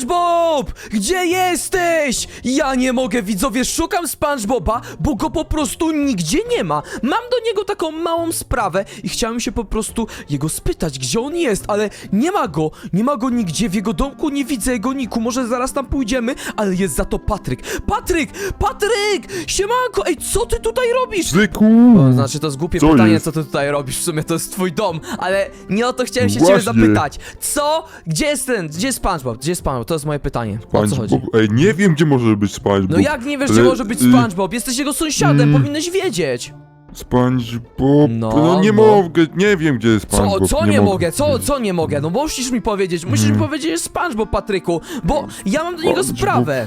SpongeBob! Gdzie jesteś? Ja nie mogę, widzowie, szukam SpongeBoba, bo go po prostu nigdzie nie ma. Mam do niego taką małą sprawę i chciałem się po prostu jego spytać, gdzie on jest, ale nie ma go. Nie ma go nigdzie, w jego domku nie widzę jego niku. Może zaraz tam pójdziemy, ale jest za to Patryk. Patryk! Patryk! Siemanko! Ej, co ty tutaj robisz? Zyku! To znaczy, to jest głupie Co pytanie, jest? co ty tutaj robisz, w sumie to jest twój dom, ale nie o to chciałem się ciebie Właśnie. zapytać. Co? Gdzie jest ten? Gdzie jest SpongeBob? Gdzie jest SpongeBob? To jest moje pytanie. O co chodzi? Ej, nie wiem, gdzie może być SpongeBob. No jak nie wiesz, gdzie Ale, może być y, SpongeBob? Jesteś jego sąsiadem, mm. powinieneś wiedzieć. SpongeBob... No, No, nie no. mogę, nie wiem, gdzie jest Co, SpongeBob. co nie, mogę? Co, co nie mogę? No musisz mi powiedzieć, musisz mi powiedzieć, że jest SpongeBob, Patryku, bo ja mam do niego SpongeBob. sprawę.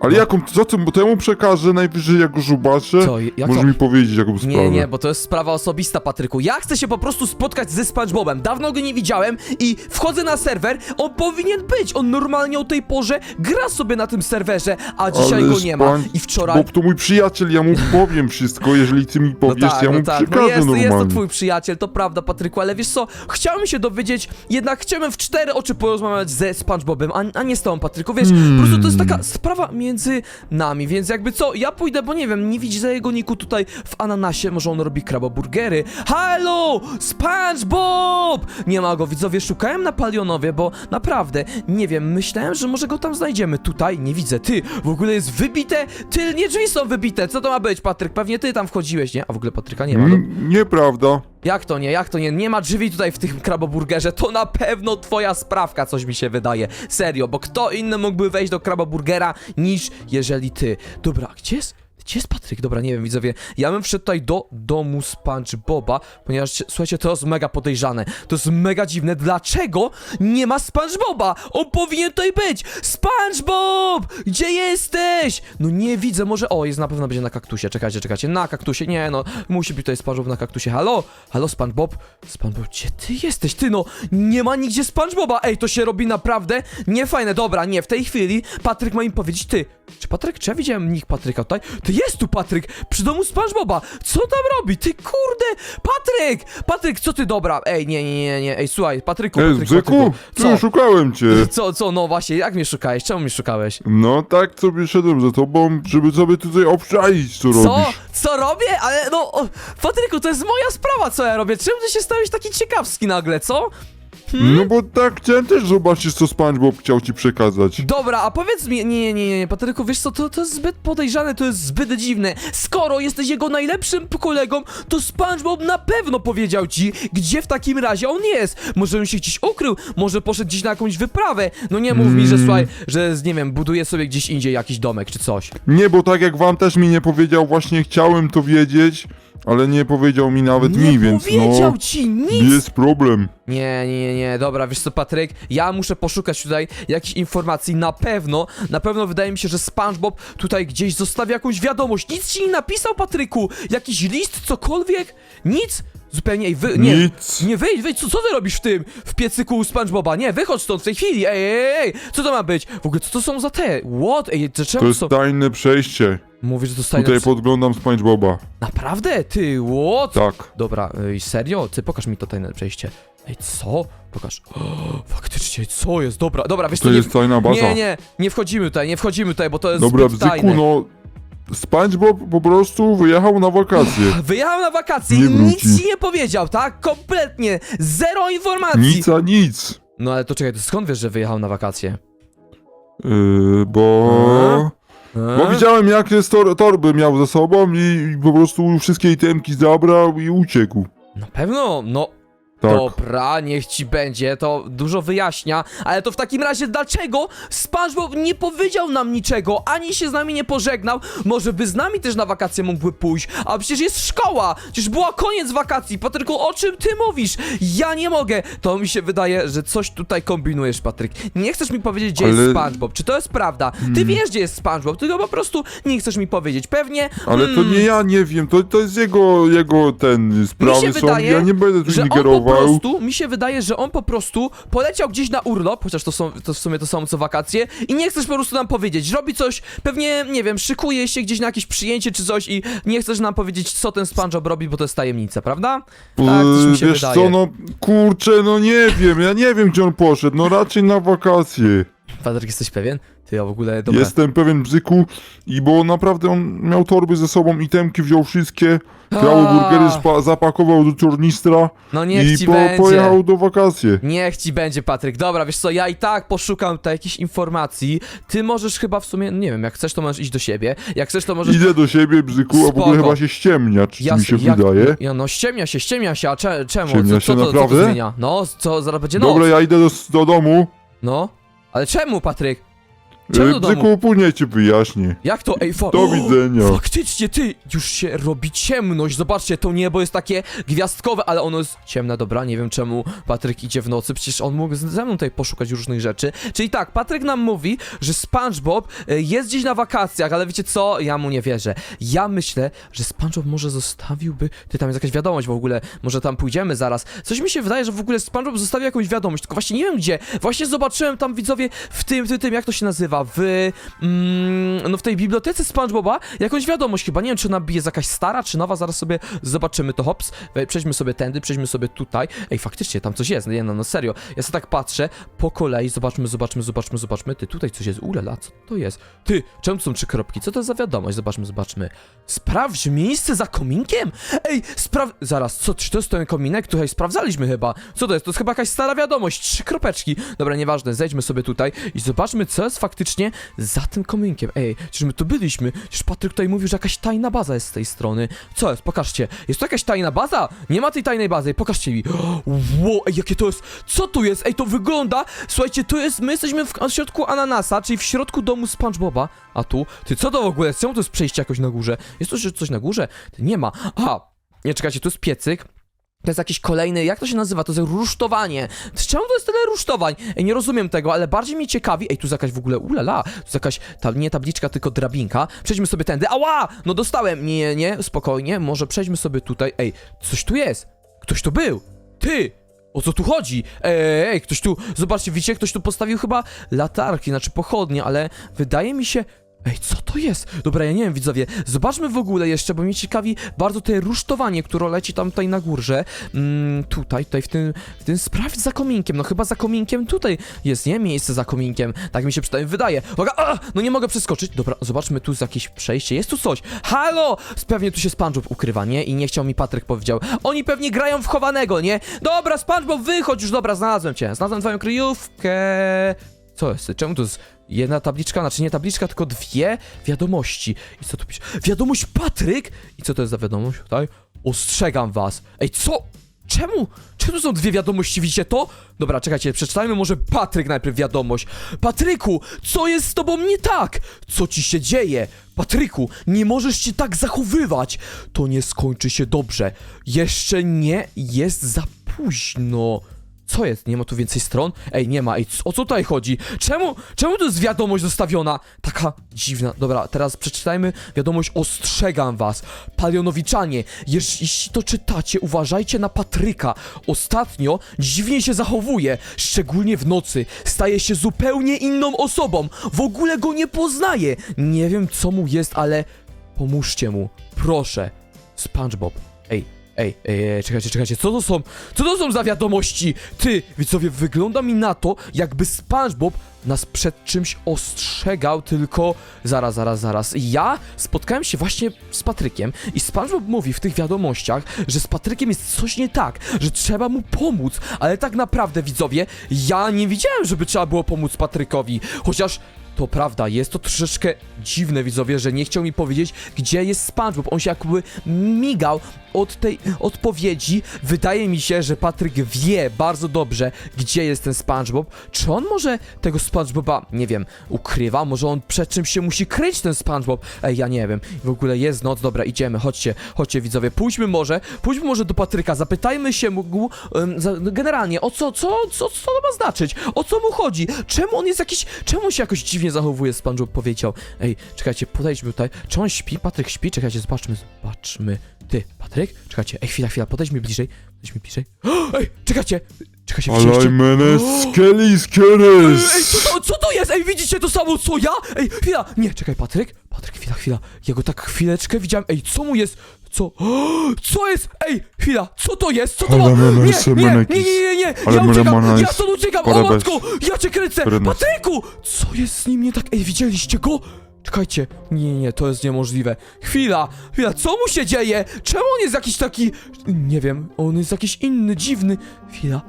Ale jaką, co ty, bo to ja mu przekażę najwyżej, jak go zobaczę. Co, jak Może to? mi powiedzieć, jaką sprawę. Nie, nie, bo to jest sprawa osobista, Patryku. Ja chcę się po prostu spotkać ze SpongeBobem. Dawno go nie widziałem i wchodzę na serwer. On powinien być. On normalnie o tej porze gra sobie na tym serwerze, a dzisiaj go nie ma. I wczoraj. Bob to mój przyjaciel, ja mu powiem wszystko, jeżeli ty mi powiesz, to ja mu no przekażę jest, normalnie. jest to twój przyjaciel, to prawda, Patryku, ale wiesz co, chciałem się dowiedzieć, jednak chciałem w cztery oczy porozmawiać ze SpongeBobem, a, a nie z tobą, Patryku, wiesz, po prostu to jest taka sprawa między nami, więc jakby co, ja pójdę, bo nie wiem, nie widzę jego niku tutaj w ananasie, może on robi kraboburgery. Halo, SpongeBob! Nie ma go, widzowie, szukałem na Palionowie, bo naprawdę, nie wiem, myślałem, że może go tam znajdziemy, tutaj nie widzę, ty, w ogóle jest wybite, tylnie drzwi są wybite, co to ma być, Patryk, pewnie ty tam wchodziłeś, nie? A w ogóle Patryka nie ma. Mm, Nieprawda. Jak to nie, jak to nie? Nie ma drzwi tutaj w tym kraboburgerze, to na pewno twoja sprawka, coś mi się wydaje. Serio, bo kto inny mógłby wejść do kraboburgera niż jeżeli ty. Dobra, gdzie jest? Gdzie jest Patryk? Dobra, nie wiem, widzowie. Ja bym wszedł tutaj do domu SpongeBoba, ponieważ, słuchajcie, to jest mega podejrzane. To jest mega dziwne. Dlaczego nie ma SpongeBoba? On powinien tutaj być! SpongeBob! Gdzie jesteś? No nie widzę, może... O, jest na pewno będzie na kaktusie. Czekajcie, czekajcie. Na kaktusie. Nie, no. Musi być tutaj SpongeBob na kaktusie. Halo? Halo, SpongeBob? SpongeBob, gdzie ty jesteś? Ty, no. Nie ma nigdzie SpongeBoba. Ej, to się robi naprawdę niefajne. Dobra, nie, w tej chwili Patryk ma im powiedzieć, ty. Czy Patryk, czy ja widziałem nick Patryka tutaj? Ty jest tu Patryk! Przy domu SpongeBoba! Co tam robi? Ty kurde! Patryk! Patryk, co ty dobra? Ej, nie, nie, nie, nie. Ej, słuchaj, Patryku, Ej, Patryku, Patryku. ty, Co? szukałem cię. Co, co, no właśnie, jak mnie szukałeś? Czemu mnie szukałeś? No tak sobie szedłem za tobą, żeby sobie tutaj obczaić, co, Co? robisz. Co robię? Ale no, o, Patryku, to jest moja sprawa, co ja robię. Czemu ty się stałeś taki ciekawski nagle, co? Hmm? No bo tak chciałem też zobaczyć, co SpongeBob chciał ci przekazać. Dobra, a powiedz mi, nie, nie, nie, nie, Patryku, wiesz co, to, to jest zbyt podejrzane, to jest zbyt dziwne. Skoro jesteś jego najlepszym kolegą, to SpongeBob na pewno powiedział ci, gdzie w takim razie on jest. Może on się gdzieś ukrył, może poszedł gdzieś na jakąś wyprawę. No nie mów mi, że Mm. słuchaj, że nie wiem, buduje sobie gdzieś indziej jakiś domek czy coś. Nie, bo tak jak wam też mi nie powiedział, właśnie chciałem to wiedzieć, ale nie powiedział mi nawet nie mi, więc powiedział no... ci nic! Jest problem. Nie, nie, nie, nie, dobra, wiesz co, Patryk, ja muszę poszukać tutaj jakichś informacji, na pewno, na pewno wydaje mi się, że SpongeBob tutaj gdzieś zostawia jakąś wiadomość, nic ci nie napisał, Patryku, jakiś list, cokolwiek, nic, zupełnie, ej, wy, nie, Nic. nie, wyjdź, wyjdź, co, co ty robisz w tym, w piecyku u SpongeBoba, nie, wychodź stąd w tej chwili, ej, ej, ej, co to ma być, w ogóle, co to są za te, what, ej, to To czemu jest są, tajne przejście. Mówisz, że to stajne, Tutaj podglądam SpongeBoba. naprawdę, ty, what, Tak. Dobra, ej, serio? Ty pokaż mi to tajne przejście. Ej, co? Pokaż. O, faktycznie, co jest? Dobra, dobra, wiesz To co, nie, jest tajna baza. nie, nie, nie wchodzimy tutaj, nie wchodzimy tutaj, bo to jest Dobra, zbyt Bzyku, tajne. no... SpongeBob po prostu wyjechał na wakacje. Wyjechał na wakacje Nie i nic wróci. ci nie powiedział, tak? Kompletnie, zero informacji. Nic a nic. No ale to czekaj, to skąd wiesz, że wyjechał na wakacje? Yy, bo... Bo widziałem jakie tor torby miał ze sobą i, i po prostu wszystkie itemki zabrał i uciekł. Na pewno, no Tak. Dobra, niech ci będzie, to dużo wyjaśnia, ale to w takim razie dlaczego SpongeBob nie powiedział nam niczego, ani się z nami nie pożegnał, może by z nami też na wakacje mógłby pójść, a przecież jest szkoła, przecież była koniec wakacji, Patryku, o czym ty mówisz? Ja nie mogę, to mi się wydaje, że coś tutaj kombinujesz, Patryk, nie chcesz mi powiedzieć, gdzie jest Ale- SpongeBob, czy to jest prawda? Ty Hmm. wiesz, gdzie jest SpongeBob, tylko po prostu nie chcesz mi powiedzieć, pewnie, Ale to mm, nie ja nie wiem, to, to jest jego, jego ten, sprawy są, wydaje, ja nie będę tu że on po ingerował. Prostu, mi się wydaje, że on po prostu poleciał gdzieś na urlop, chociaż to są, to w sumie to samo co wakacje i nie chcesz po prostu nam powiedzieć, robi coś, pewnie, nie wiem, szykuje się gdzieś na jakieś przyjęcie czy coś i nie chcesz nam powiedzieć, co ten SpongeBob robi, bo to jest tajemnica, prawda? Tak, coś mi się Wiesz wydaje. co, no kurczę, no nie wiem, ja nie wiem gdzie on poszedł, no raczej na wakacje. Patryk, jesteś pewien? Ty, a w ogóle, dobra. Jestem pewien, Bzyku, i bo naprawdę on miał torby ze sobą, itemki wziął wszystkie, A. burgery spa- zapakował do tornistra No niech i ci po, będzie. pojechał do wakacje. Niech ci będzie, Patryk. Dobra, wiesz co, ja i tak poszukam tutaj jakichś informacji. Ty możesz chyba w sumie, nie wiem, jak chcesz, to możesz iść do siebie. Jak chcesz, to możesz... Idę do siebie, Bzyku, a w Spoko. ogóle chyba się ściemnia, czy mi się jak- wydaje. Ja, no ściemnia się, ściemnia się, a cze, czemu? Ściemnia co, się co, co to naprawdę? zmienia? No, co, zaraz będzie noc. Dobra, ja idę do, do domu. No, ale czemu, Patryk? Czemu do domu? Bzyku, później ci wyjaśnię. Jak to? Ej, fa- Do widzenia. Faktycznie, ty, już się robi ciemność. Zobaczcie, to niebo jest takie gwiazdkowe, ale ono jest ciemne, dobra, nie wiem czemu Patryk idzie w nocy, przecież on mógł z- ze mną tutaj poszukać różnych rzeczy. Czyli tak, Patryk nam mówi, że SpongeBob e, jest gdzieś na wakacjach, ale wiecie co? Ja mu nie wierzę. Ja myślę, że SpongeBob może zostawiłby... Ty, tam jest jakaś wiadomość w ogóle, może tam pójdziemy zaraz. Coś mi się wydaje, że w ogóle SpongeBob zostawił jakąś wiadomość, tylko właśnie nie wiem gdzie. Właśnie zobaczyłem tam, widzowie, w tym, tym, tym, jak to się nazywa, w... Mm, no w tej bibliotece SpongeBoba jakąś wiadomość chyba, nie wiem czy ona jest jakaś stara, czy nowa, zaraz sobie zobaczymy to, hops, przejdźmy sobie tędy, przejdźmy sobie tutaj, ej faktycznie tam coś jest, nie no, no serio, ja sobie tak patrzę, po kolei, zobaczmy, zobaczmy, zobaczmy, zobaczmy, ty tutaj coś jest, ulela, co to jest, ty, czemu są trzy kropki, co to za wiadomość, zobaczmy, zobaczmy, sprawdź miejsce za kominkiem, ej, spraw, zaraz, co, czy to jest ten kominek, tutaj sprawdzaliśmy chyba, co to jest, to jest chyba jakaś stara wiadomość, trzy kropeczki, dobra, nieważne, zejdźmy sobie tutaj i zobaczmy, co jest faktycznie za tym kominkiem, ej, czyż my tu byliśmy, przecież Patryk tutaj mówił, że jakaś tajna baza jest z tej strony, co jest, pokażcie, jest to jakaś tajna baza? Nie ma tej tajnej bazy, pokażcie mi, wow, ej, jakie to jest, co tu jest, ej, to wygląda, słuchajcie, to jest, my jesteśmy w, środku ananasa, czyli w środku domu SpongeBoba, a tu, ty, co to w ogóle? Czemu to jest przejście jakoś na górze, jest że coś na górze, ty, nie ma, aha, nie, czekajcie, tu jest piecyk, to jest jakiś kolejny, jak to się nazywa? To jest rusztowanie. Czemu to jest tyle rusztowań? Ej, nie rozumiem tego, ale bardziej mnie ciekawi. Ej, tu jest jakaś w ogóle, ulala, tu jest jakaś, ta, nie tabliczka, tylko drabinka. Przejdźmy sobie tędy. Ała! No dostałem. Nie, nie, spokojnie. Może przejdźmy sobie tutaj. Ej, coś tu jest. Ktoś tu był. Ty! O co tu chodzi? Ej, ej, ktoś tu, zobaczcie, widzicie, ktoś tu postawił chyba latarki, znaczy pochodnie, ale wydaje mi się... Ej, co to jest? Dobra, ja nie wiem, widzowie. Zobaczmy w ogóle jeszcze, bo mnie ciekawi bardzo to rusztowanie, które leci tam tutaj na górze. Mm, tutaj, tutaj w tym, w tym sprawdź za kominkiem. No chyba za kominkiem tutaj jest, nie? Miejsce za kominkiem. Tak mi się przynajmniej wydaje. Uwaga, a! No nie mogę przeskoczyć. Dobra, zobaczmy, tu jest jakieś przejście. Jest tu coś. Halo! Pewnie tu się SpongeBob ukrywa, nie? I nie chciał mi Patryk powiedział. Oni pewnie grają w chowanego, nie? Dobra, SpongeBob, wychodź już, dobra, znalazłem cię. Znalazłem twoją kryjówkę. Co jest? Czemu to jest jedna tabliczka? Znaczy nie tabliczka, tylko dwie wiadomości. I co tu pisze? Wiadomość Patryk! I co to jest za wiadomość? Tutaj? Ostrzegam was. Ej, co? Czemu? Czemu są dwie wiadomości? Widzicie to? Dobra, czekajcie, przeczytajmy może Patryk najpierw wiadomość. Patryku, co jest z tobą nie tak? Co ci się dzieje? Patryku, nie możesz się tak zachowywać. To nie skończy się dobrze. Jeszcze nie jest za późno. Co jest? Nie ma tu więcej stron? Ej, nie ma. Ej, o co tutaj chodzi? Czemu, czemu to jest wiadomość zostawiona? Taka dziwna. Dobra, teraz przeczytajmy wiadomość. Ostrzegam was. Palionowiczanie, jeż- jeśli to czytacie, uważajcie na Patryka. Ostatnio dziwnie się zachowuje, szczególnie w nocy. Staje się zupełnie inną osobą. W ogóle go nie poznaję. Nie wiem, co mu jest, ale pomóżcie mu. Proszę. SpongeBob. Ej, Ej, ej, ej, czekajcie, czekajcie, co to są? Co to są za wiadomości? Ty, widzowie, wygląda mi na to, jakby SpongeBob nas przed czymś ostrzegał, tylko zaraz, zaraz, zaraz. Ja spotkałem się właśnie z Patrykiem i SpongeBob mówi w tych wiadomościach, że z Patrykiem jest coś nie tak, że trzeba mu pomóc, ale tak naprawdę, widzowie, ja nie widziałem, żeby trzeba było pomóc Patrykowi, chociaż to prawda, jest to troszeczkę dziwne, widzowie, że nie chciał mi powiedzieć, gdzie jest SpongeBob. On się jakby migał od tej odpowiedzi. Wydaje mi się, że Patryk wie bardzo dobrze, gdzie jest ten SpongeBob. Czy on może tego SpongeBoba, nie wiem, ukrywa? Może on przed czymś się musi kryć, ten SpongeBob? Ej, ja nie wiem. W ogóle jest noc, dobra, idziemy, chodźcie, chodźcie, widzowie. Pójdźmy może, pójdźmy może do Patryka, zapytajmy się mu em, za, generalnie, o co, co, co, co to ma znaczyć? O co mu chodzi? Czemu on jest jakiś, czemu się jakoś dziwnie zachowuje, SpongeBob powiedział. Ej, czekajcie, podejdźmy tutaj. Czy on śpi? Patryk śpi? Czekajcie, zobaczmy, zobaczmy. Ty, Patryk? Czekajcie, ej, chwila, chwila, podejdźmy bliżej. Podejdźmy bliżej. Ej, czekajcie! Czekajcie, widzieliście? Alajmenes skelis Ej, keres! ej, co to, co to jest? Ej, widzicie to samo co ja? Ej, chwila! Nie, czekaj, Patryk? Patryk, chwila, chwila. Ja go tak chwileczkę widziałem. Ej, co mu jest? Co? Co jest? Ej, chwila, co to jest? Co to ma? Nie, nie, nie, nie, nie, nie, ale ja uciekam, ja jest stąd uciekam, o parabes. matko, ja cię kręcę. Patryku, co jest z nim nie tak? Ej, widzieliście go? Czekajcie, nie, nie, to jest niemożliwe. Chwila, chwila, co mu się dzieje? Czemu on jest jakiś taki, nie wiem, on jest jakiś inny, dziwny. Chwila.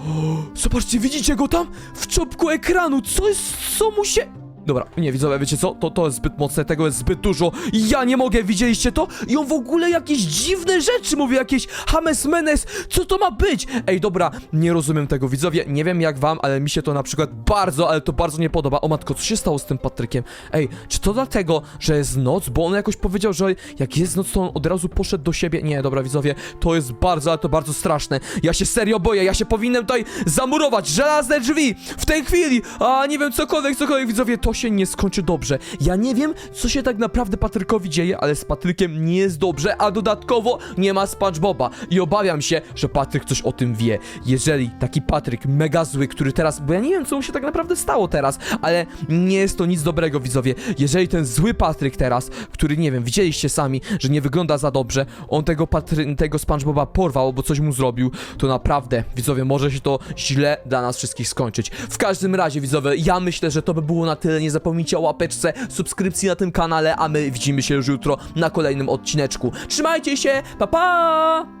O, zobaczcie, widzicie go tam? W czopku ekranu, co jest, co mu się... Dobra, nie widzowie, wiecie co? To, to jest zbyt mocne, tego jest zbyt dużo. Ja nie mogę, widzieliście to? I on w ogóle jakieś dziwne rzeczy mówi, jakieś Hames Menes, co to ma być? Ej, dobra, nie rozumiem tego, widzowie, nie wiem jak wam, ale mi się to na przykład bardzo, ale to bardzo nie podoba. O matko, co się stało z tym Patrykiem? Ej, czy to dlatego, że jest noc? Bo on jakoś powiedział, że jak jest noc, to on od razu poszedł do siebie. Nie, dobra, widzowie, to jest bardzo, ale to bardzo straszne. Ja się serio boję, ja się powinienem tutaj zamurować, żelazne drzwi, w tej chwili, a nie wiem, cokolwiek, cokolwiek, widzowie, to się nie skończy dobrze. Ja nie wiem, co się tak naprawdę Patrykowi dzieje, ale z Patrykiem nie jest dobrze, a dodatkowo nie ma SpongeBoba. I obawiam się, że Patryk coś o tym wie. Jeżeli taki Patryk, mega zły, który teraz, bo ja nie wiem, co mu się tak naprawdę stało teraz, ale nie jest to nic dobrego, widzowie. Jeżeli ten zły Patryk teraz, który, nie wiem, widzieliście sami, że nie wygląda za dobrze, on tego Patry tego SpongeBoba porwał, bo coś mu zrobił, to naprawdę, widzowie, może się to źle dla nas wszystkich skończyć. W każdym razie, widzowie, ja myślę, że to by było na tyle. Nie zapomnijcie o łapeczce, subskrypcji na tym kanale, a my widzimy się już jutro na kolejnym odcineczku. Trzymajcie się, pa pa!